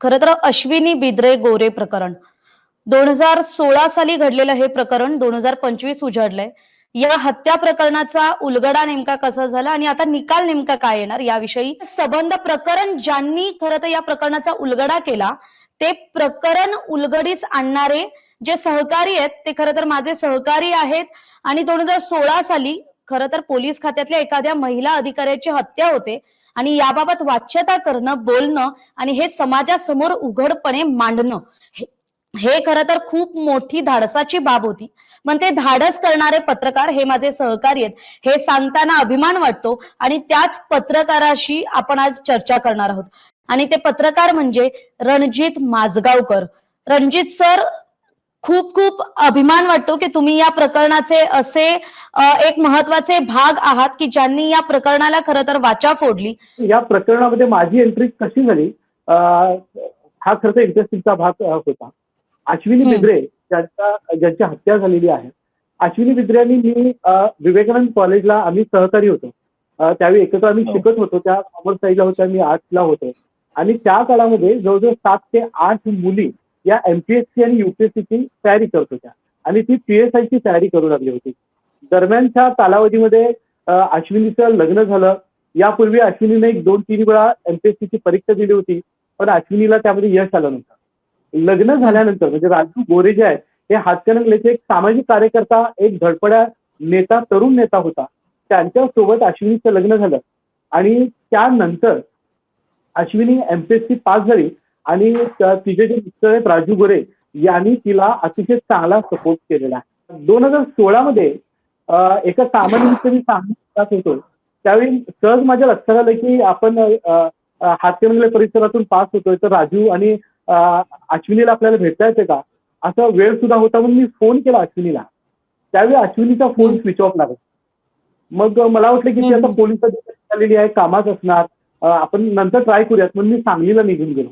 खरं तर अश्विनी बिद्रे गोरे प्रकरण. दोन हजार सोळा साली घडलेलं हे प्रकरण दोन हजार पंचवीस उजाडलंय. या हत्या प्रकरणाचा उलगडा नेमका कसा झाला आणि आता निकाल नेमका काय येणार याविषयी सबंध प्रकरण ज्यांनी खरं तर या प्रकरणाचा उलगडा केला ते प्रकरण उलगडीस आणणारे जे सहकारी आहेत ते खरं तर माझे सहकारी आहेत आणि दोन हजार सोळा साली खरं तर पोलीस खात्यातल्या एखाद्या महिला अधिकाऱ्याची हत्या होते. आणि याबाबत वाच्यता करणं बोलणं आणि हे समाजासमोर उघडपणे मांडणं. हे- खरं तर खूप मोठी धाडसाची बाब होती. पण ते धाडस करणारे पत्रकार हे माझे सहकारी आहेत. हे सांगताना अभिमान वाटतो आणि त्याच पत्रकाराशी आपण आज चर्चा करणार आहोत. आणि ते पत्रकार म्हणजे रणजित माजगावकर. रणजित सर खूप खूप अभिमान वाटतो की तुम्ही या प्रकरणाचे असे एक महत्त्वाचे भाग आहात की ज्यांनी या प्रकरणाला खरं तर वाचा फोडली. या प्रकरणामध्ये माझी एंट्री कशी झाली? हा खरं तर इंटरेस्टिंगचा भाग होता. अश्विनी. बिद्रे ज्यांच्या ज्यांची हत्या झालेली आहे. अश्विनी बिद्रे आणि मी विवेकानंद कॉलेजला आम्ही सहकारी होतो. त्यावेळी एकत्र आम्ही हो. शिकत होतो. त्या कॉमर्स साईडला होत्या मी आर्ट्सला होतो. आणि त्या काळामध्ये जवळजवळ सात ते आठ मुली या एमपीएससी आणि युपीएससीची तयारी करत होत्या. आणि ती पी एस आयची तयारी करू लागली होती. दरम्यानच्या कालावधीमध्ये अश्विनीचं लग्न झालं. यापूर्वी अश्विनीने एक दोन तीन वेळा एमपीएससीची परीक्षा दिली होती पण अश्विनीला त्यामध्ये यश आलं नव्हतं. लग्न झाल्यानंतर म्हणजे राजू गोरे जे आहेत हे हातकणंगलेचे एक सामाजिक कार्यकर्ता एक धडपड्या नेता तरुण नेता होता. त्यांच्यासोबत अश्विनीचं लग्न झालं. आणि त्यानंतर अश्विनी एमपीएससी पास झाली. आणि तिचे जे मिस्टर आहेत राजू गोरे यांनी तिला अतिशय चांगला सपोर्ट केलेला आहे. दोन हजार सोळामध्ये एका कामानिमित्त मी सांगत होतो. त्यावेळी सहज माझ्या लक्षात आलं की आपण हातकणंगले परिसरातून पास होतोय तर राजू आणि अश्विनीला आपल्याला भेटता येते का? असा वेळ सुद्धा होता म्हणून मी फोन केला अश्विनीला. त्यावेळी अश्विनीचा फोन. स्विच ऑफ लागला. मग मला वाटलं की ती आता. पोलीस झालेली आहे कामात असणार. आपण नंतर ट्राय करूयात म्हणून मी सांगलीला निघून गेलो.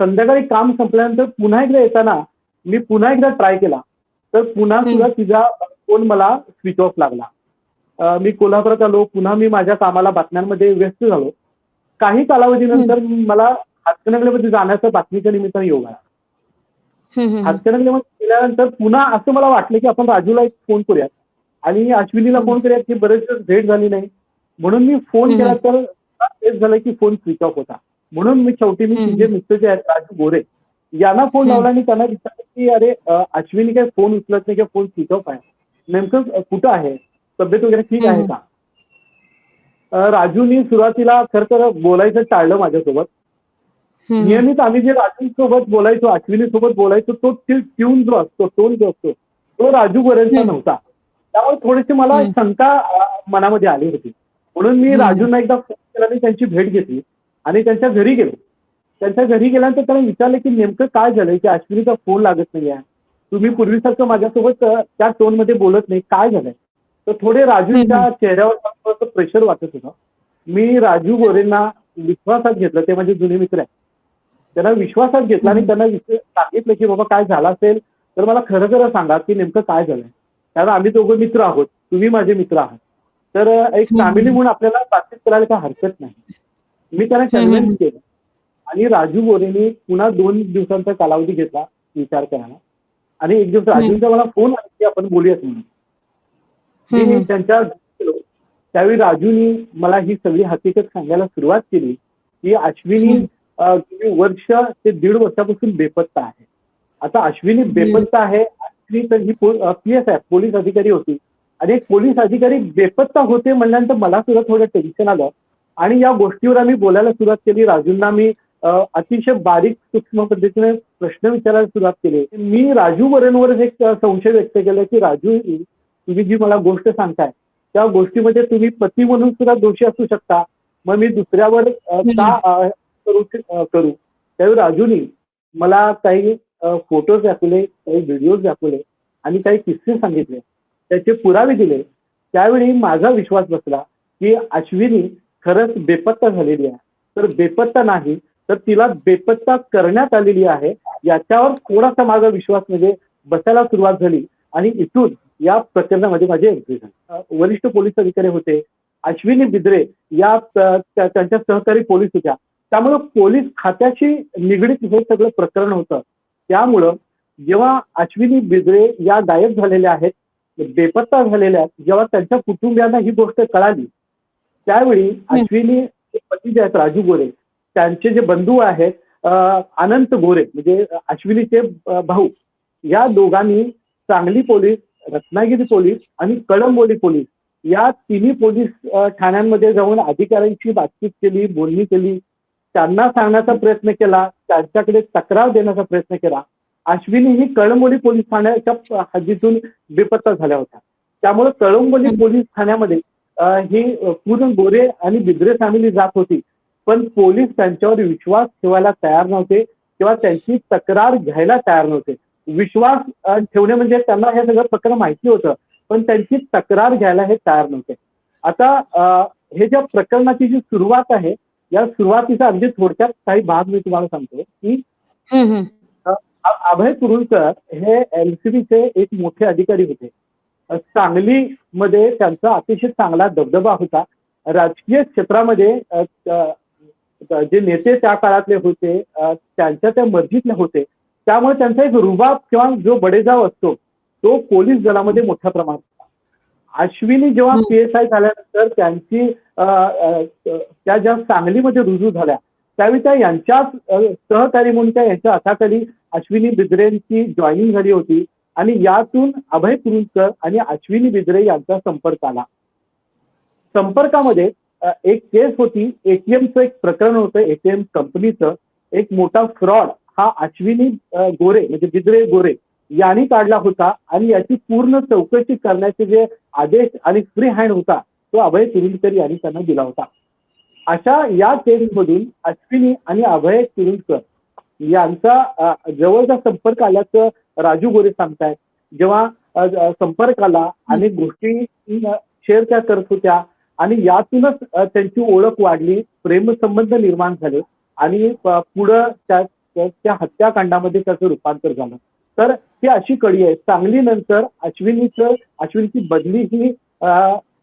संध्याकाळी काम संपल्यानंतर पुन्हा एकदा येताना मी पुन्हा एकदा ट्राय केला तर पुन्हा. सुद्धा तिचा फोन मला स्विच ऑफ लागला मी कोल्हापुरात आलो पुन्हा मी माझ्या कामाला बातम्यांमध्ये व्यस्त झालो काही कालावधीनंतर मला हातकणंगलेमध्ये जाण्याचा बातमीच्या निमित्ताने योग आला. हातकणंगलेमध्ये गेल्यानंतर पुन्हा असं मला वाटलं की आपण राजूला एक फोन करूयात आणि अश्विनीला. फोन करूयात की बरेच दिवस भेट झाली नाही म्हणून मी फोन. केला तर तेच झालं की फोन स्विच ऑफ होता म्हणून मी शेवटी मी. तिचे मिस्टर जे आहेत राजू गोरे यांना फोन. लावला आणि त्यांना विचारलं की अरे अश्विनी काय फोन उचलत नाही किंवा फोन स्विच ऑफ आहे नेमकं कुठं आहे तब्येत वगैरे ठीक आहे. का राजूनी सुरुवातीला खरं तर बोलायचं टाळलं माझ्यासोबत. नियमित आम्ही जे राजू सोबत बोलायचो अश्विनी सोबत बोलायचो तो ट्यून जो असतो टोन जो असतो तो राजू गोरेंचा. नव्हता त्यामुळे थोडीशी मला. शंका मनामध्ये आली होती म्हणून मी. राजूंना एकदा फोन केला आणि त्यांची भेट घेतली आणि त्यांच्या घरी गेलो. त्यांच्या घरी गेल्यानंतर त्यांना विचारलं की नेमकं काय झालंय? की अश्विनीचा फोन लागत नाही आहे तुम्ही पूर्वीसारखं माझ्यासोबत त्या टोनमध्ये बोलत नाही. काय झालंय? तर थोडे राजूच्या. चेहऱ्यावर थोडंसं प्रेशर वाटत होतं. मी राजू गोरेंना विश्वासात घेतलं. ते माझे जुने मित्र आहेत. त्यांना विश्वासात घेतला आणि. त्यांना सांगितलं की बाबा काय झालं असेल? तर मला खरं खरं सांगा की नेमकं काय झालंय? कारण आम्ही दोघं मित्र आहोत. तुम्ही माझे मित्र आहात. तर एक. फॅमिली म्हणून आपल्याला बातचीत करायला काय हरकत नाही. मी हम्म. कन्व्हिन्स केलं. आणि राजू गोरेने पुन्हा दोन दिवसांचा कालावधी घेतला विचार करायला. आणि एक दिवस राजूंचा मला फोन आला की आपण बोलूयात म्हणून. मी. त्यांच्या त्यावेळी राजूनी मला ही सगळी हकीकत सांगायला सुरुवात केली की अश्विनी गेली वर्ष ते दीड वर्षापासून बेपत्ता आहे. आता अश्विनी बेपत्ता आहे. अश्विनी तर ही पी एस आहे पोलीस अधिकारी होती. आणि एक पोलीस अधिकारी बेपत्ता होते म्हणल्यानंतर मला सुद्धा थोडं टेन्शन आलं. आणि या गोष्टीवर आम्ही बोलायला सुरुवात केली. राजूंना मी अतिशय बारीक सूक्ष्म पद्धतीने प्रश्न विचारायला सुरुवात केली. मी राजू वरेंवरच एक संशय व्यक्त केला की राजू तुम्ही जी मला गोष्ट सांगताय त्या गोष्टीमध्ये तुम्ही पती म्हणून सुद्धा दोषी असू शकता. मग मी दुसऱ्यावर का करू करू? त्यावेळी राजूनी मला काही फोटोज दाखवले काही व्हिडिओज दाखवले आणि काही किस्से सांगितले. त्याचे पुरावे दिले. त्यावेळी माझा विश्वास बसला की अश्विनी खरंच बेपत्ता झालेली आहे. तर बेपत्ता नाही तर तिला बेपत्ता करण्यात आलेली आहे. याच्यावर थोडासा माझा विश्वास म्हणजे बसायला सुरुवात झाली. आणि इथून या प्रकरणामध्ये माझी एंट्री झाली. वरिष्ठ पोलीस अधिकारी होते. अश्विनी बिद्रे या त्यांच्या सहकारी पोलीस होत्या. त्यामुळं पोलीस खात्याशी निगडीत हे सगळं प्रकरण होतं. त्यामुळं जेव्हा अश्विनी बिद्रे या गायब झालेल्या आहेत बेपत्ता झालेल्या आहेत जेव्हा त्यांच्या कुटुंबियांना ही गोष्ट कळाली त्यावेळी अश्विनी पती जे आहेत राजू गोरे त्यांचे जे बंधू आहेत अनंत गोरे म्हणजे अश्विनीचे भाऊ या दोघांनी सांगली पोलीस रत्नागिरी पोलीस आणि कळंबोली पोलीस या तिन्ही पोलीस ठाण्यांमध्ये जाऊन अधिकाऱ्यांची बातचीत केली बोलणी केली. त्यांना सांगण्याचा प्रयत्न केला त्यांच्याकडे तक्रार देण्याचा प्रयत्न केला. अश्विनी ही कळंबोली पोलीस ठाण्याच्या हद्दीतून बेपत्ता झाल्या होत्या. त्यामुळे कळंबोली पोलीस ठाण्यामध्ये ही पूर्ण गोरे आणि बिद्रे फॅमिली जात होती. पण पोलीस त्यांच्यावर विश्वास ठेवायला तयार नव्हते किंवा त्यांची तक्रार घ्यायला तयार नव्हते. विश्वास ठेवणे म्हणजे त्यांना हे सगळं प्रकरण माहिती होतं पण त्यांची तक्रार घ्यायला हे तयार नव्हते. आता हे ज्या प्रकरणाची जी सुरुवात आहे या सुरुवातीचा अगदी थोडक्यात काही भाग मी तुम्हाला सांगतो की अभय कुरुलकर हे एलसीबीचे एक मोठे अधिकारी होते. सांगलीमध्ये त्यांचा अतिशय चांगला दबदबा होता राजकीय क्षेत्रामध्ये जे नेते त्या काळातले होते त्यांच्या त्या मर्जीतले होते त्यामुळे त्यांचा एक रुबाब किंवा जो बडेजाव असतो तो पोलीस दलामध्ये मोठ्या प्रमाणात होता. अश्विनी जेव्हा. पी एस आय झाल्यानंतर त्यांची त्या ज्या सांगलीमध्ये रुजू झाल्या त्यावेळी त्या यांच्याच सहकारी म्हणून त्या यांच्या हाताखाली अश्विनी बिद्रेंची जॉईनिंग झाली होती आणि यातून अभय कुरुंदकर आणि अश्विनी बिद्रे यांचा संपर्क आला. संपर्कामध्ये एक केस होती एटीएमचं एक प्रकरण होतं एटीएम कंपनीचं. एक मोठा फ्रॉड हा अश्विनी गोरे म्हणजे बिद्रे गोरे यांनी काढला होता आणि याची पूर्ण चौकशी करण्याचे जे आदेश आणि फ्री हँड होता तो अभय कुरुलकर यांनी त्यांना दिला होता. अशा या केसमधून अश्विनी आणि अभय कुरुलकर यांचा जवळचा संपर्क आल्याचं राजू गोरे सांगतायत. जेव्हा संपर्क आला अनेक गोष्टी शेअर त्या करत होत्या आणि यातूनच त्यांची ओळख वाढली प्रेमसंबंध निर्माण झाले आणि पुढं त्या त्या- त्या हत्याकांडामध्ये त्याचं रूपांतर झालं. तर ही अशी कडी आहे. सांगलीनंतर अश्विनीचं अश्विनीची बदली ही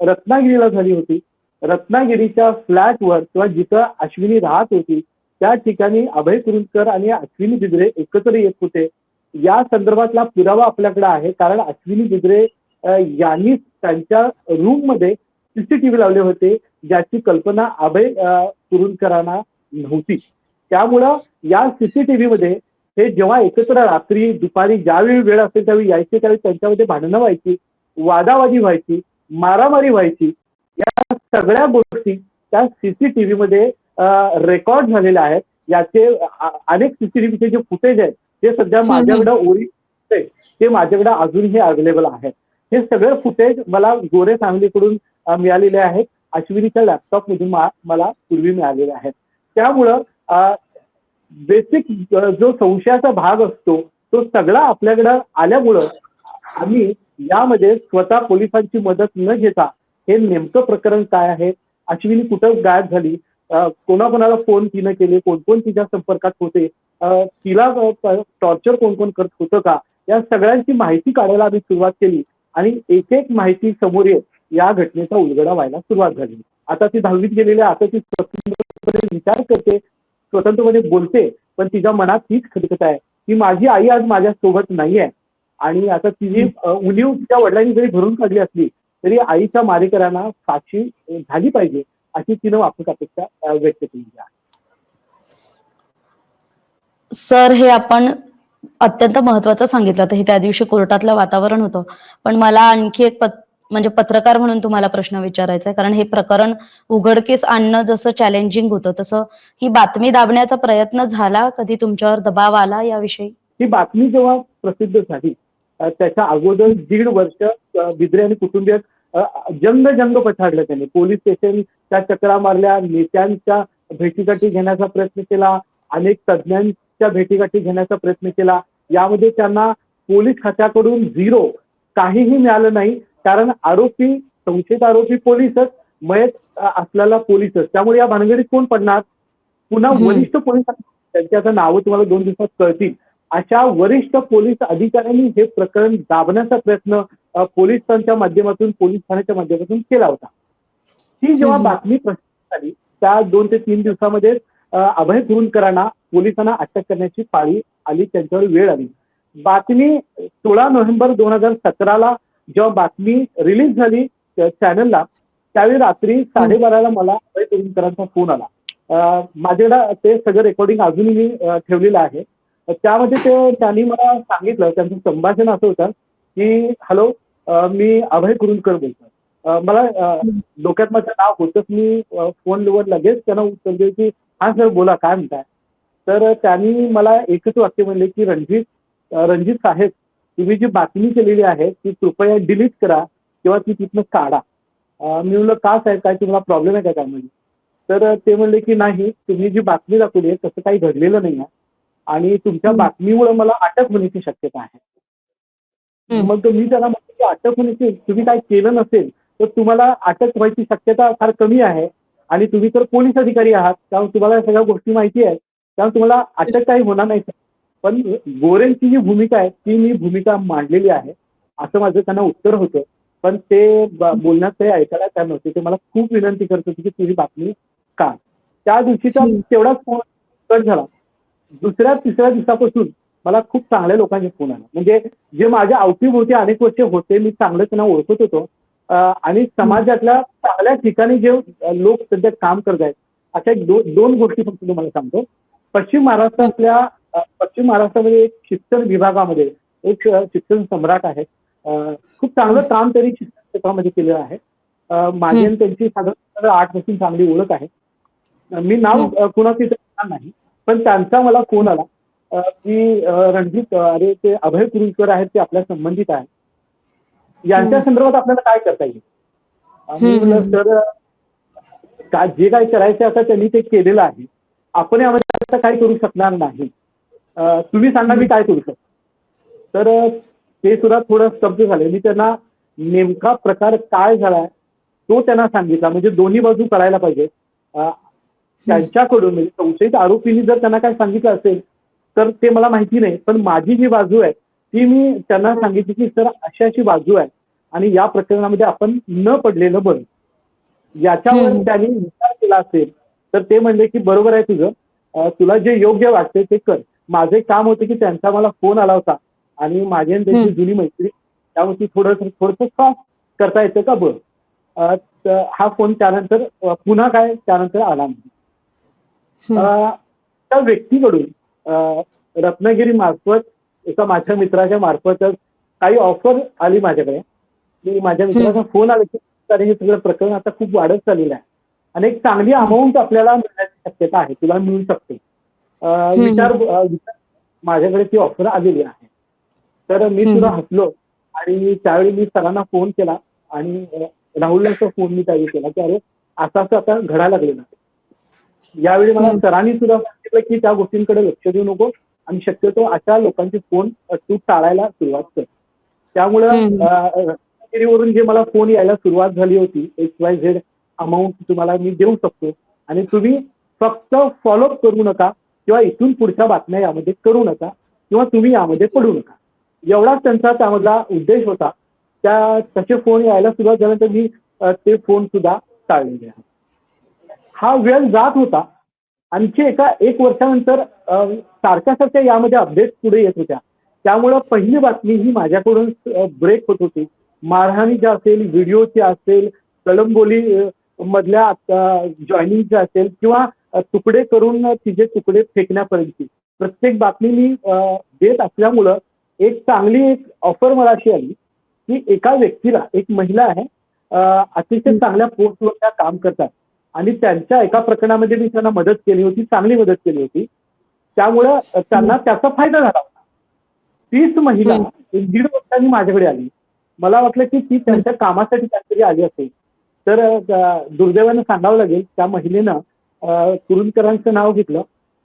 रत्नागिरीला झाली होती. रत्नागिरीच्या फ्लॅटवर किंवा जिथं अश्विनी राहत होती त्या ठिकाणी अभय कुरुलकर आणि अश्विनी बिद्रे एकत्र येत होते. या संदर्भातला पुरावा आपल्याकडे आहे. कारण अश्विनी बिद्रे यांनी त्यांच्या रूममध्ये सीसीटीव्ही लावले होते. ज्याची कल्पना अभय कुरुंदकरांना नव्हती. त्यामुळं या सीसीटीव्ही मध्ये हे जेव्हा एकत्र रात्री दुपारी ज्यावेळी वेळ असेल त्यावेळी यायचे त्यावेळी त्यांच्यामध्ये भांडणं व्हायची वादावादी व्हायची मारामारी व्हायची या सगळ्या गोष्टी त्या सीसीटीव्ही मध्ये रेकॉर्ड झालेल्या आहेत. याचे अनेक सीसीटीव्हीचे जे फुटेज आहेत ते सध्या. माझ्याकडे ओरी ते माझ्याकडे अजूनही अवेलेबल आहेत. हे सगळे फुटेज मला गोरे फॅमिलीकडून अ, मिळालेले आहेत. अश्विनीच्या लॅपटॉप मधून मला पूर्वी मिळालेले आहेत. त्यामुळं बेसिक जो संशयाचा भाग असतो तो सगळा आपल्याकडं आल्यामुळं आम्ही यामध्ये स्वतः पोलिसांची मदत न घेता हे नेमकं प्रकरण काय आहे? अश्विनी कुठं गायब झाली? कोणाकोणाला फोन तिनं केले? कोण कोण तिच्या संपर्कात होते? तिला टॉर्चर कोण कोण करत होतं का? या सगळ्यांची माहिती काढायला आम्ही सुरुवात केली. आणि एक एक माहिती समोर येत या घटनेचा उलगडा व्हायला सुरुवात झाली. आता ती दहावीत गेलेली आहे, आता ती स्वतंत्रपणे विचार करते स्वतंत्रपणे बोलते पण तिच्या मनात हीच खटकत आहे. की माझी आई आज माझ्या सोबत नाहीये. आणि आता तिने उणीव तिच्या वडिलांनी जरी भरून काढली असली तरी आईच्या मारेकऱ्यांना साक्षी झाली पाहिजे अशी तिनं वापस अपेक्षा व्यक्त केली आहे. सर हे आपण अत्यंत महत्वाचं सांगितलं. तर हे त्या दिवशी कोर्टातलं वातावरण होतं. पण मला आणखी एक पत म्हणजे पत्रकार म्हणून तुम्हाला प्रश्न विचारायचा आहे. कारण हे प्रकरण उघडकीस आणणं जसं चॅलेंजिंग होतं तसं ही बातमी दाबण्याचा प्रयत्न झाला? कधी तुमच्यावर दबाव आला याविषयी? ही बातमी जेव्हा प्रसिद्ध झाली त्याच्या अगोदर दीड वर्ष बिद्रे आणि कुटुंबीय जंग जंग पछाडलं त्यांनी. पोलीस स्टेशनच्या चक्रा मारल्या नेत्यांच्या भेटीसाठी घेण्याचा प्रयत्न केला. अनेक तज्ज्ञांच्या भेटीगाठी घेण्याचा प्रयत्न केला. यामध्ये त्यांना पोलीस खात्याकडून झिरो काहीही मिळालं नाही. कारण आरोपी संशयित आरोपी पोलीसच मयत असलेला पोलीसच. त्यामुळे या भानगडीत कोण पडणार? पुन्हा. वरिष्ठ पोलिसांनी त्यांची आता नावं तुम्हाला दोन दिवसात कळतील. अशा वरिष्ठ पोलीस अधिकाऱ्यांनी हे प्रकरण दाबण्याचा प्रयत्न पोलिसांच्या माध्यमातून पोलीस ठाण्याच्या माध्यमातून केला होता. ही जेव्हा. बातमी प्रसिद्ध झाली त्या दोन ते तीन दिवसामध्ये अभय कुरुंदकरांना पोलिसांना अटक करण्याची पाळी आली त्यांच्यावर वेळ आली. बातमी सोळा नोव्हेंबर दोन हजार सतराला जेव्हा बातमी रिलीज झाली चॅनलला त्यावेळी रात्री साडेबाराला मला अभय कुरुंदकरांचा फोन आला. माझ्याकडे ते सगळं रेकॉर्डिंग अजूनही मी ठेवलेलं आहे. त्यामध्ये ते त्यांनी मला सांगितलं त्यांचं संभाषण असं होतं की हॅलो मी अभय कुरुंदकर बोलतो मला डोक्यात माझं नाव होतंच मी फोनवर लगेच त्यांना उत्तर दिलं की हा सर बोला काय म्हणताय तर त्यांनी मला एकच वाक्य म्हणले की रणजित रणजित साहेब तुम्ही जी बातमी केलेली आहे ती कृपया डिलीट करा किंवा ती तिथनं काढा मी म्हणलं का साहेब काय तुम्हाला प्रॉब्लेम आहे का त्यामध्ये तर ते म्हणले की नाही तुम्ही जी बातमी दाखवली आहे तसं काही घडलेलं नाही आहे आणि तुमच्या. बातमीमुळे मला अटक होण्याची शक्यता आहे. मग मी त्याला म्हटलं की अटक होण्याची तुम्ही काय केलं नसेल तर तुम्हाला अटक व्हायची शक्यता फार कमी आहे आणि तुम्ही तर पोलीस अधिकारी आहात त्यामुळे तुम्हाला या सगळ्या गोष्टी माहिती आहेत. त्यामुळे तुम्हाला अटक काही होणार नाही. पण गोरेंची जी भूमिका आहे ती मी भूमिका मांडलेली आहे. असं माझं त्यांना उत्तर होतं. पण ते बोलण्यात ते ऐकायला काय नव्हते. ते मला खूप विनंती करत होते की तुझी बातमी का त्या दिवशीचा. तेवढाच फोन कट झाला. दुसऱ्या तिसऱ्या दिवसापासून मला खूप चांगल्या लोकांचे फोन आला. म्हणजे जे माझ्या अवतीभोवती अनेक वर्ष होते मी चांगलं त्यांना ओळखत होतो. आणि समाजातल्या चांगल्या ठिकाणी जे लोक सध्या काम करत आहेत अशा एक दो, दोन गोष्टी फक्त तुम्हाला सांगतो. पश्चिम महाराष्ट्रातल्या पश्चिम महाराष्ट्रामध्ये एक शिक्षण विभागामध्ये एक शिक्षण सम्राट आहे. खूप चांगलं काम त्यांनी शिक्षण क्षेत्रामध्ये केलेलं आहे. माझी आणि त्यांची साधारण आठपासून चांगली ओळख आहे. मी नाव कुणाचं नाही पण त्यांचा मला फोन आला की रणजित अरे ते अभय कुरुलकर आहेत ते आपल्या संबंधित आहेत. यांच्या. संदर्भात आपल्याला काय करता येईल? सर का जे काय करायचं आता त्यांनी ते केलेलं आहे. आपण यामध्ये आता काय करू शकणार नाही. तुम्ही सांगा मी काय करू शकतो? तर ते सुद्धा थोडं स्तब्ध झाले. मी त्यांना नेमका प्रकार काय झालाय तो त्यांना सांगितला. म्हणजे दोन्ही बाजू कळायला पाहिजे. त्यांच्याकडून म्हणजे संशयित आरोपींनी जर त्यांना काय सांगितलं असेल तर ते मला माहिती नाही. पण माझी जी बाजू आहे ती मी त्यांना सांगितली की सर अशी अशी बाजू आहे आणि या प्रकरणामध्ये आपण न पडलेलं बरं. याच्यावर. त्यांनी विचार केला असेल तर ते म्हणले की बरोबर आहे तुझं. तुला जे योग्य वाटते ते कर. माझं काम होतं की त्यांचा मला फोन आला होता आणि माझी आणि त्यांची. जुनी मैत्री त्यावरती थोडं थोडंसं सॉफ्ट करता येतं का बरं? हा फोन त्यानंतर पुन्हा काय त्यानंतर आला नाही. त्या व्यक्तीकडून रत्नागिरी मार्फत एका माझ्या मित्राच्या मार्फतच काही ऑफर आली माझ्याकडे. की माझ्या मित्राचा फोन आला की "अरे, हे सगळं प्रकरण आता खूप वाढत चाललेलं आहे. आणि एक चांगली अमाऊंट आपल्याला मिळण्याची शक्यता आहे. तुला मिळू शकते. विचार माझ्याकडे ती ऑफर आलेली आहे. तर मी. सुद्धा हसलो आणि त्यावेळी मी सरांना फोन केला आणि राहुलला फोन मी त्यावेळी केला की अरे असं असं आता घडायला लागलेलं यावेळी मला. सरांनी सुद्धा सांगितलं की त्या गोष्टींकडे लक्ष देऊ नको. आणि शक्यतो अशा लोकांचे फोन तू टाळायला सुरुवात कर. त्यामुळं रत्नागिरीवरून जे मला फोन यायला सुरुवात झाली होती एक्स वाय झेड अमाऊंट तुम्हाला मी देऊ शकतो. आणि तुम्ही फक्त फॉलोअप करू नका किंवा इथून पुढच्या बातम्या यामध्ये करू नका किंवा तुम्ही यामध्ये पडू नका. एवढाच त्यांचा त्यामधला उद्देश होता. त्या तसे फोन यायला सुरुवात झाल्यानंतर मी ते फोन सुद्धा टाळलेले आहे हा वेळ जात होता. आणखी एका एक वर्षानंतर सारख्या सारख्या यामध्ये अपडेट पुढे येत होत्या. त्यामुळं पहिली बातमी ही माझ्याकडून ब्रेक होत होती. मारहाणी ज्या असेल व्हिडिओची असेल कलंबोली मधल्या जॉईनिंगच्या असेल किंवा तुकडे करून तिचे तुकडे फेकण्यापर्यंत प्रत्येक बातमी मी देत असल्यामुळं एक चांगली एक ऑफर मला अशी आली की एका व्यक्तीला एक महिला आहे अतिशय चांगल्या पोस्टवर त्या काम करतात. आणि त्यांच्या एका प्रकरणामध्ये मी त्यांना मदत केली होती चांगली मदत केली होती. त्यामुळं त्यांना त्याचा फायदा झाला होता. तीच महिला एक दीड वर्षांनी माझ्याकडे आली. मला वाटलं की ती त्यांच्या कामासाठी काहीतरी आली असेल. तर दुर्दैवानं सांगावं लागेल त्या महिलेनं कुरुंदकरांचं नाव घेतलं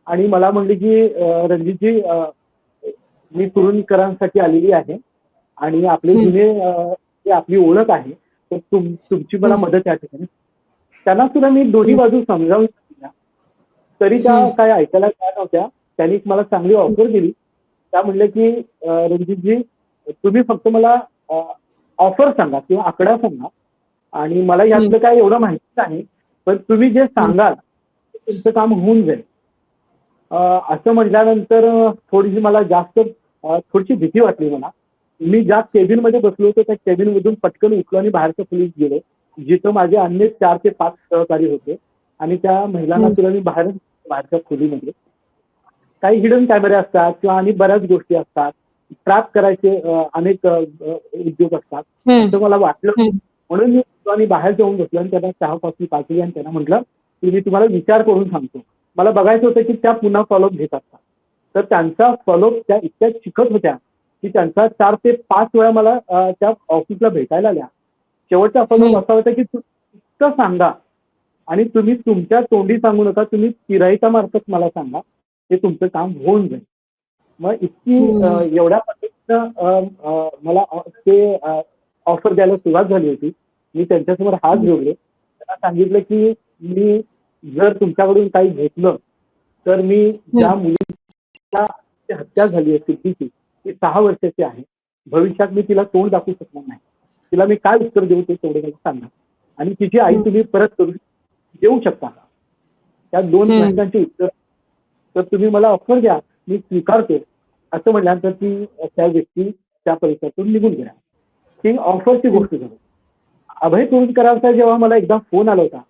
आणि मला म्हणली की रणजितजी मी कुरुंदकरांसाठी आलेली आहे आणि आपले. जुने आपली ओळख आहे तर तुम तुमची मला. मदत या ठिकाणी. त्यांना सुद्धा मी दोन्ही बाजू समजावून तरी त्या. काय ऐकायला त्या नव्हत्या. त्यांनी एक मला चांगली ऑफर दिली. त्या म्हणल्या की रणजितजी तुम्ही फक्त मला ऑफर सांगा किंवा आकडा सांगा. आणि मला यातलं काय एवढं माहिती नाही पण तुम्ही जे सांगाल तुमचं काम होऊन जाईल. असं म्हटल्यानंतर थोडीशी मला जास्त थोडीशी भीती वाटली मला. मी ज्या केबिनमध्ये बसलो होतो त्या केबिन मधून पटकन उठलो आणि बाहेरच्या खोलीत गेलो. जिथं माझे अन्य चार ते पाच सहकारी होते. आणि त्या महिलांना. तुला मी बाहेर बाहेरच्या खोलीमध्ये काही हिडन कॅमेरे असतात किंवा आणि बऱ्याच गोष्टी असतात. ट्रॅप करायचे अनेक उद्योग असतात. असं मला वाटलं. म्हणून मी आणि बाहेर जाऊन बसलो आणि त्यांना चहा कॉफी पाठवली आणि त्यांना म्हटलं की मी तुम्हाला विचार करून सांगतो. मला बघायचं होतं की त्या पुन्हा फॉलोअप घेतात का तर त्यांचा फॉलोअप त्या इतक्या शिकत होत्या की त्यांचा चार ते पाच वेळा मला त्या ऑफिसला भेटायला आल्या. शेवटचा फॉलोअप. असा होता की इतकं सांगा. आणि तुम्ही तुमच्या तोंडी सांगू नका तुम्ही तिराईच्या मार्फत मला सांगा. ते तुमचं काम होऊन जाईल. मग इतकी एवढ्या पद्धतीनं मला ते ऑफर द्यायला सुरुवात झाली होती. मी त्यांच्यासमोर हात जोडले. त्यांना सांगितलं की मी जर तुमच्याकडून काही घेतलं तर मी ज्या मुलीच्या हत्या झाली आहे सिद्धीची ती सहा वर्षाची आहे. भविष्यात मी तिला तोंड दाखवू शकणार नाही. तिला मी काय उत्तर देऊ ते तेवढे मला सांगा. आणि तिची आई. तुम्ही परत करू देऊ शकता. त्या दोन. प्रश्नांची उत्तर तर तुम्ही मला ऑफर द्या. मी स्वीकारतो. असं म्हटल्यानंतर ती त्या व्यक्ती त्या परिसरातून निघून गेल्या ही ऑफरची गोष्ट झाली. अभय कुरुंदकरांचा जेव्हा मला एकदा फोन आला होता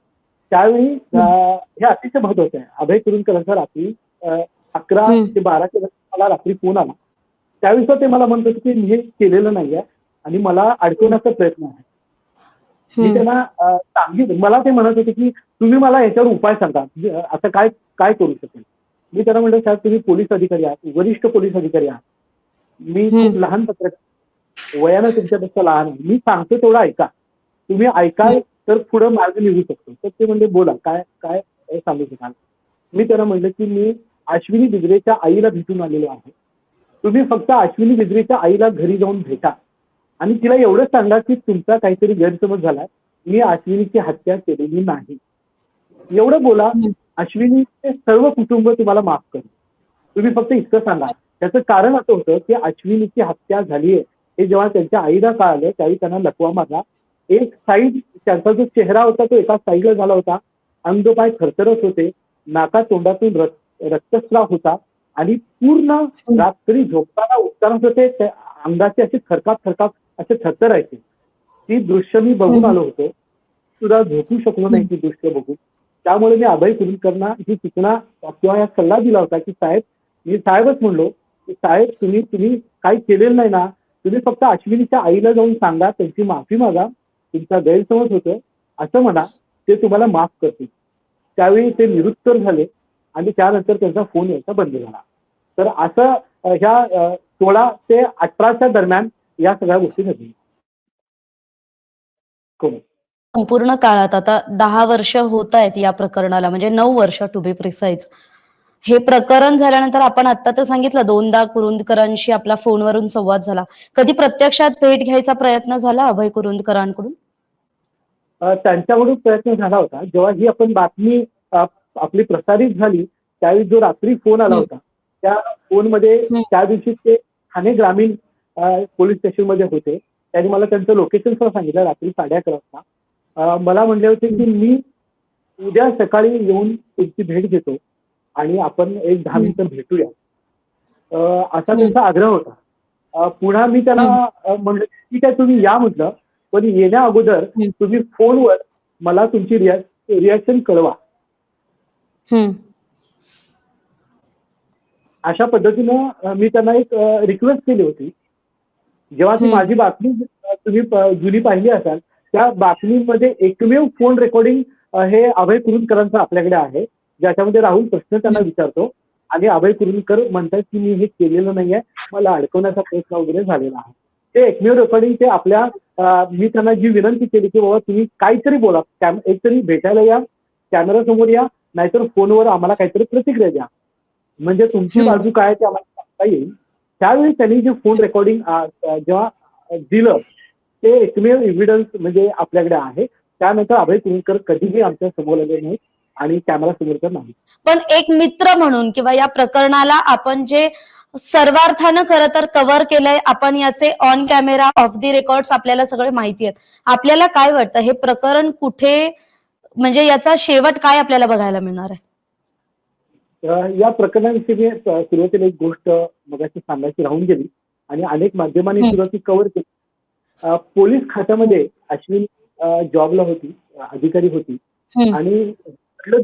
त्यावेळी हे अतिशय महत्वाचं आहे. अभय कुरुंदकरांचा रात्री अकरा. ते बाराच्या दरम्यान मला रात्री फोन आला. त्यावेळी तो ते मला म्हणत होते की मी हे केलेलं नाहीये आणि मला अडकवण्याचा प्रयत्न आहे. मी. त्यांना सांगितलं. मला ते म्हणत होते की तुम्ही मला याच्यावर उपाय सांगा. म्हणजे, असं काय काय करू शकेल? मी त्यांना म्हटलं साहेब तुम्ही पोलीस अधिकारी आहात वरिष्ठ पोलीस अधिकारी आहात. मी खूप. लहान पत्रकार वयानं तुमच्यापेक्षा लहान आहे. मी सांगतो तेवढं ऐका. तुम्ही ऐकाल तर पुढे मार्ग निघू शकतो. तर ते म्हणजे बोला काय काय सांगू शकाल? मी त्यांना म्हटलं की मी अश्विनी बिद्रेच्या आईला भेटून आलेलो आहे. तुम्ही फक्त अश्विनी बिद्रेच्या आईला घरी जाऊन भेटा. आणि तिला एवढंच सांगा की तुमचा काहीतरी गैरसमज झाला. मी अश्विनीची हत्या केलेली नाही. एवढं बोला. अश्विनीचे सर्व कुटुंब तुम्हाला माफ करेल. तुम्ही फक्त इतकं सांगा. त्याचं कारण असं होतं की अश्विनीची हत्या झाली आहे हे जेव्हा त्यांच्या आईला कळालं त्यावेळी त्यांना लकवा मारला एक साईड त्यांचा जो चेहरा होता तो एका साईडला झाला होता. अंगपाय थरथरत होते. नाका तोंडातून रक्त रक्तस्राव होता. आणि पूर्ण रात्री झोपताना उठताना ते अंगाचे असे थरकाप थरकाप असे थरथरायचे ती दृश्य मी बघून. आलो होतो. सुद्धा झोपू शकलो नाही ती दृश्य बघून. त्यामुळे मी अभय कुलकर्णा ही सूचना किंवा या सल्ला दिला होता की साहेब मी साहेबच म्हणलो की साहेब तुम्ही तुम्ही काही केलेलं नाही ना तुम्ही फक्त अश्विनीच्या आईला जाऊन सांगा त्यांची माफी मागा तुमचा गैरसमज होतं असं म्हणा ते तुम्हाला माफ करतील. त्यावेळी ते निरुत्तर झाले आणि त्यानंतर त्यांचा फोन यायचा बंद झाला. तर असं ह्या सोळा ते अठराच्या दरम्यान या सगळ्या गोष्टी घडल्या. कोण संपूर्ण काळात आता दहा वर्ष होत आहेत या प्रकरणाला म्हणजे नऊ वर्ष टू बी प्रिसाईज हे प्रकरण झाल्यानंतर आपण आता तर सांगितलं दोनदा कुरुंदकरांशी आपला फोनवरून संवाद झाला. कधी प्रत्यक्षात भेट घ्यायचा प्रयत्न झाला अभय कुरुंदकरांकडून? त्यांच्याकडून प्रयत्न झाला होता. जेव्हा ही आपण बातमी आपली प्रसारित झाली त्यावेळी जो रात्री फोन आला. होता त्या फोनमध्ये. त्या दिवशी ते ठाणे ग्रामीण पोलीस स्टेशनमध्ये होते. त्यांनी मला त्यांचं लोकेशन सुद्धा सांगितलं रात्री साडे अकरा वाजता. मला म्हणले होते की मी उद्या सकाळी येऊन तुमची भेट घेतो आणि आपण एक दहा. मिनिटं भेटूया असा. त्यांचा आग्रह होता पुन्हा मी त्याला म्हणलं ठीक आहे तुम्ही या म्हटलं पण येण्या अगोदर. तुम्ही फोनवर मला तुमची रिॲक्शन कळवा. अशा पद्धतीनं मी त्यांना एक रिक्वेस्ट केली होती जेव्हा ती. माझी बातमी तुम्ही जुनी पाहिली असाल त्या बातमीमध्ये एकमेव फोन रेकॉर्डिंग हे अभय कुरुंदकरांचं आपल्याकडे आहे. ज्याच्यामध्ये राहुल प्रश्न त्यांना. विचारतो. आणि अभय कुरुंदकर म्हणतात की मी हे केलेलं नाहीये. मला अडकवण्याचा प्रयत्न वगैरे झालेला आहे. ते एकमेव रेकॉर्डिंग ते आपल्या मी त्यांना जी विनंती केली की बाबा तुम्ही काहीतरी बोला. कॅम एकतरी भेटायला या. कॅमेरा समोर या. नाहीतर फोनवर आम्हाला काहीतरी प्रतिक्रिया द्या. म्हणजे तुमची. बाजू काय ते आम्हाला सांगता येईल. त्यावेळी त्यांनी जे फोन रेकॉर्डिंग जेव्हा दिलं ते एकमेव एव्हिडन्स म्हणजे आपल्याकडे आहे. त्यानंतर अभय कुरुंदकर कधीही आमच्यासमोर आले नाहीत आणि कॅमेरा समोर तर नाही पण एक मित्र म्हणून किंवा या प्रकरणाला आपण जे सर्वार्थानं खरं तर कव्हर केलंय आपण याचे on camera off the records आपल्याला सगळे माहिती आहेत. आपल्याला काय वाटतं? हे प्रकरण कुठे म्हणजे याचा शेवट काय आपल्याला बघायला मिळणार आहे? या प्रकरणाविषयी मी सुरुवातीला एक गोष्ट मगाशी सांगायची राहून गेली. आणि अनेक माध्यमांनी. सुद्धा ती कव्हर केली. पोलीस खात्यामध्ये अश्विन जॉबला होती अधिकारी होती. आणि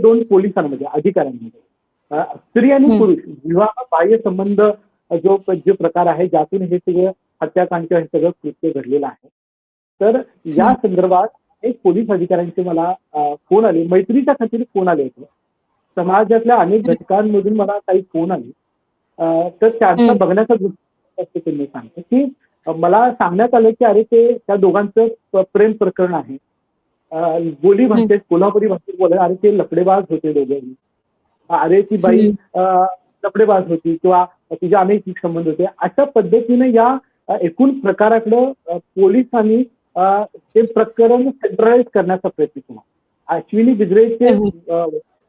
दोन पोलिसांमध्ये अधिकाऱ्यांमध्ये स्त्री आणि. पुरुष विवाह बाह्य संबंध जो जो प्रकार आहे ज्यातून हे सगळं हत्याकांड हे सगळं कृत्य घडलेलं आहे तर या. संदर्भात एक पोलीस अधिकाऱ्यांचे मला फोन आले मैत्रीच्या खात्याने फोन आले होते समाजातल्या अनेक. घटकांमधून मला काही फोन आले तर त्यांचा हं. बघण्याचा दृष्टिकोन असं ते मी सांगतो की मला सांगण्यात आलं की अरे ते त्या दोघांचं प्रेम प्रकरण आहे बोली भाषेत कोल्हापुरी भाषेत बोला अरे ते लफडेबाज होते दोघेही अरे ती बाई. अ, लफडेबाज होती किंवा तिचे अनैतिक संबंध होते अशा पद्धतीने या एकूण प्रकाराकडं पोलिसांनी ते प्रकरण सेंट्रलाइज करण्याचा प्रयत्न केला अश्विनी बिद्रेचे. अ,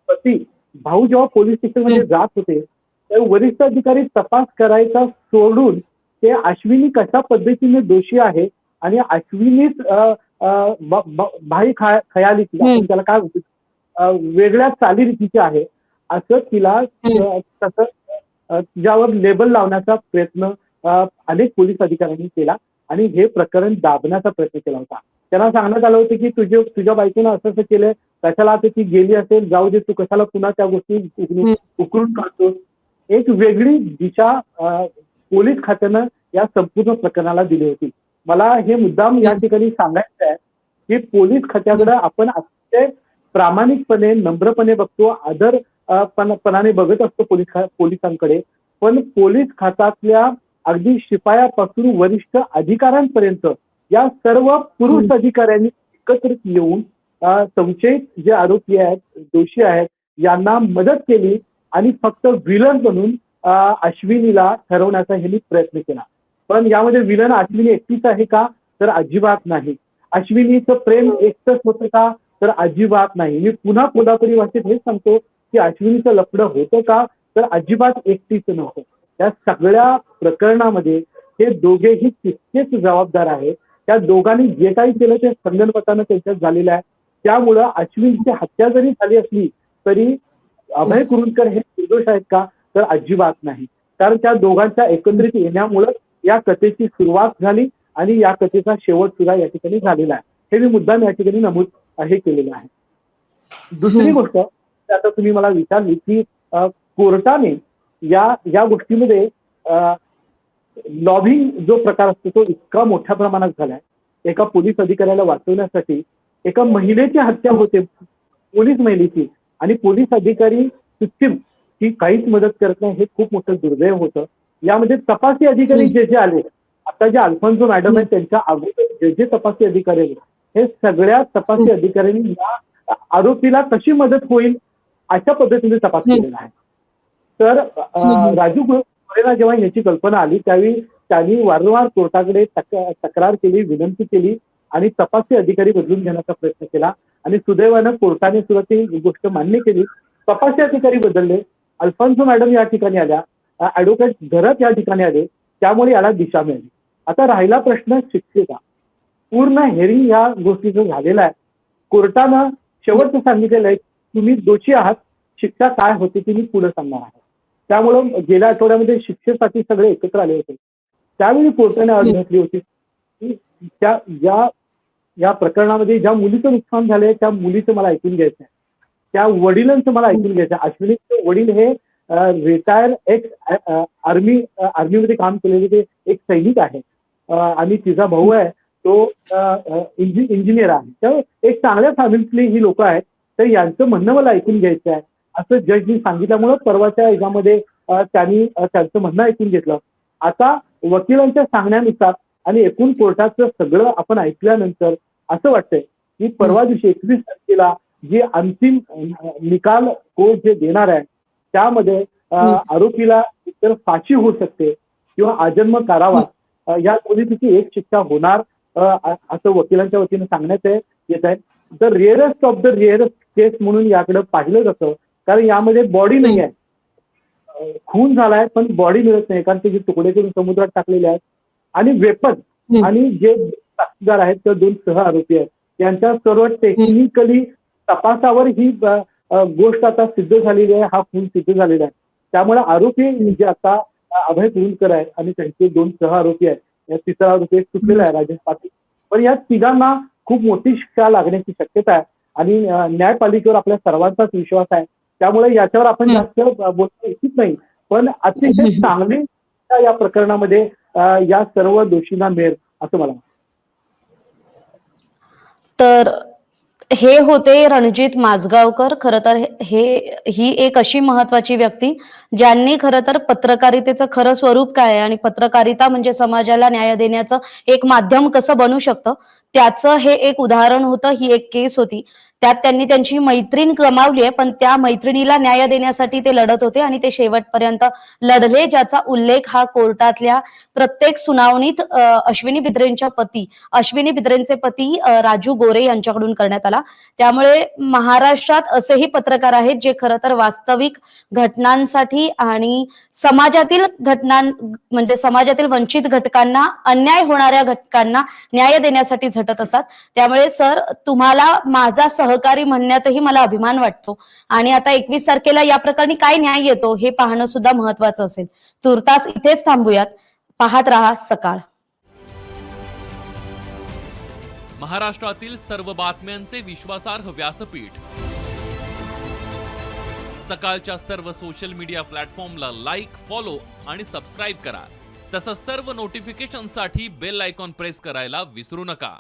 पती भाऊ जेव्हा पोलीस स्टेशनमध्ये. जात होते तेव्हा वरिष्ठ अधिकारी तपास करायचा सोडून ते अश्विनी कशा पद्धतीने दोषी आहे? आणि अश्विनीच भाई खा- खयालीची. आपण त्याला काय वेगळ्या चालीरीतीची आहे. असं तिला तसं तिच्यावर लेबल लावण्याचा प्रयत्न अनेक पोलीस अधिकाऱ्यांनी केला. आणि हे प्रकरण दाबण्याचा प्रयत्न केला होता. त्यांना सांगण्यात आलं होतं की तुझे तुझ्या बायकोनं असं असं केलंय. कशाला आता ती गेली असेल? जाऊ दे तू कशाला पुन्हा त्या गोष्टी उकरून काढतोस? एक वेगळी दिशा पोलीस खात्यानं या संपूर्ण प्रकरणाला दिली होती मला हे मुद्दाम या. ठिकाणी सांगायचं आहे की पोलीस खात्याकडे आपण अतिशय प्रामाणिकपणे नम्रपणे बघतो आदर पणाने बघत असतो पोलीस खा- पोलिसांकडे पण पोलीस खात्यातल्या अगदी शिपायापासून वरिष्ठ अधिकाऱ्यांपर्यंत या सर्व पुरुष. अधिकाऱ्यांनी एकत्रित येऊन संशयित जे आरोपी आहेत दोषी आहेत यांना मदत केली आणि फक्त विलन बनून अश्विनीला ठरवण्याचा ह्यांनी प्रयत्न केला. पण यामध्ये विलन अश्विनी एकटीच आहे का? तर अजिबात नाही. अश्विनीचं प्रेम एकटंच होतं का? तर अजिबात नाही. मी पुन्हा कोल्हापुरी भाषेत हेच सांगतो की अश्विनीचं लफडं होतं का? तर अजिबात एकटीच नव्हतं. त्या सगळ्या प्रकरणामध्ये हे दोघेही तितकेच जबाबदार आहेत. त्या दोघांनी जे काही केलं ते संगणमतानं त्यांच्यात झालेलं आहे. त्यामुळं अश्विनीची हत्या जरी झाली असली तरी अभय कुरुंदकर हे निर्दोष आहेत का? तर अजिबात नाही. कारण त्या दोघांच्या एकत्रित येण्यामुळं या कथेची सुरुवात झाली आणि या कथेचा शेवट सुद्धा या ठिकाणी झालेला आहे. हे मी मुद्दाम या ठिकाणी नमूद हे केलेलं आहे. दुसरी. गोष्ट आता तुम्ही मला विचारली की कोर्टाने या या गोष्टीमध्ये लॉबिंग जो प्रकार असतो तो इतका मोठ्या प्रमाणात झालाय. एका पोलीस अधिकाऱ्याला वाचवण्यासाठी एका महिलेची हत्या होते पोलीस महिलेची. आणि पोलीस अधिकारी सिस्टीम ही काहीच मदत करत नाही हे खूप मोठं दुर्दैव होतं यामध्ये तपासी अधिकारी. जे जे आले आता जे अल्फान्सो मॅडम आहेत त्यांच्या अगोदर जे जे तपासी अधिकारी आहेत हे सगळ्या तपासी. अधिकाऱ्यांनी या आरोपीला कशी मदत होईल अशा पद्धतीने तपास. केलेला आहे तर. राजू गोरेला जेव्हा याची कल्पना आली त्यावेळी त्यांनी वारंवार कोर्टाकडे तक- तक्रार केली विनंती केली आणि तपासी अधिकारी बदलून घेण्याचा प्रयत्न केला आणि सुदैवानं कोर्टाने सुद्धा ती गोष्ट मान्य केली तपासी अधिकारी बदलले अल्फान्सो मॅडम या ठिकाणी आल्या. ॲडव्होकेट घरत या ठिकाणी आले. त्यामुळे याला दिशा मिळाली. आता राहिला प्रश्न शिक्षेचा पूर्ण हेरिंग या गोष्टीचं झालेलं आहे. कोर्टानं शेवटचं सांगितलेलं आहे तुम्ही दोषी आहात. शिक्षा काय होती ती मी पुढे सांगणार आहे. त्यामुळं गेल्या आठवड्यामध्ये शिक्षेसाठी सगळे एकत्र आले होते. त्यावेळी कोर्टाने अट घातली होती. की त्या या या प्रकरणामध्ये ज्या मुलीचं नुकसान झालंय त्या मुलीचं मला ऐकून घ्यायचं आहे त्या वडिलांचं मला ऐकून घ्यायचं अश्विनीचे वडील हे रिटायर एक्स आर्मी आर्मीमध्ये काम केलेले ते एक सैनिक आहे. आणि तिचा भाऊ आहे. तो इंजिनियर आहे. तर एक चांगल्या फॅमिलीतली ही लोक आहेत. तर यांचं म्हणणं मला ऐकून घ्यायचं आहे. असं जजनी सांगितल्यामुळं परवाच्या याच्यामध्ये त्यांनी त्यांचं म्हणणं ऐकून घेतलं. आता वकिलांच्या सांगण्यानुसार आणि एकूण कोर्टाचं सगळं आपण ऐकल्यानंतर असं वाटतंय की परवा दिवशी एकवीस तारखेला जे अंतिम निकाल कोर्ट जे देणार आहे त्यामध्ये. आरोपीला एकतर फाशी होऊ शकते किंवा आजन्म कारावास अ, या दोन्हीपैकी एक शिक्षा होणार असं वकिलांच्या वतीनं सांगण्यात येत आहे. The rarest of the rarest case म्हणून याकडे पाहिलं जातं कारण यामध्ये बॉडी नाही आहे. खून झालाय पण बॉडी मिळत नाही कारण त्याचे तुकडे करून समुद्रात टाकलेले आहेत. आणि वेपन. आणि जे साक्षीदार आहेत ते दोन सह आरोपी आहेत. यांच्या सर्व टेक्निकली तपासावर ही गोष्ट आता सिद्ध झालेली आहे हा खून सिद्ध झालेला आहे. त्यामुळे आरोपी म्हणजे आता अभय कुरुंदकर आहे आणि त्यांचे दोन सह आरोपी आहेत या तिसरा आरोपी सुटलेला आहे राजेश पाटील. पण या तिघांना खूप मोठी शिक्षा लागण्याची शक्यता आहे आणि न्यायपालिकेवर आपल्या सर्वांचाच विश्वास आहे. त्यामुळे याच्यावर आपण. जास्त अ, बोलता इच्छित नाही. पण अतिशय चांगली या प्रकरणामध्ये या सर्व दोषींना मिळेल असं मला. तर हे होते रणजित माजगावकर. खरं तर हे ही एक अशी महत्वाची व्यक्ती ज्यांनी खरं तर पत्रकारितेचं खरं स्वरूप काय आहे आणि पत्रकारिता म्हणजे समाजाला न्याय देण्याचं एक माध्यम कसं बनू शकतं? त्याचं हे एक उदाहरण होतं ही एक केस होती. त्यात त्यांनी त्यांची मैत्रीण गमावली आहे पण त्या मैत्रिणीला न्याय देण्यासाठी ते लढत होते आणि ते शेवटपर्यंत लढले ज्याचा उल्लेख हा कोर्टातल्या प्रत्येक सुनावणीत अश्विनी बिद्रेंच्या पती अश्विनी बिद्रेंचे पती राजू गोरे यांच्याकडून करण्यात आला. त्यामुळे महाराष्ट्रात असेही पत्रकार आहेत जे खरं तर वास्तविक घटनांसाठी आणि समाजातील घटनां म्हणजे समाजातील वंचित घटकांना अन्याय होणाऱ्या घटकांना न्याय देण्यासाठी झटत असतात. त्यामुळे सर तुम्हाला माझा सह सहकारी म्हणण्यातही मला अभिमान वाटतो. आणि आता एकवीस तारखेला या प्रकरणी काय न्याय येतो हे पाहणं सुद्धा महत्वाचं असेल. तुर्तास इथेच थांबूयात. पाहत रहा सकाळ. महाराष्ट्रातील सर्व बातम्यांचे विश्वासार्ह व्यासपीठ. सकाळच्या सर्व सोशल मीडिया प्लॅटफॉर्मला लाईक फॉलो आणि सबस्क्राईब करा. तसंच सर्व नोटिफिकेशनसाठी बेल आयकॉन प्रेस करायला विसरू नका.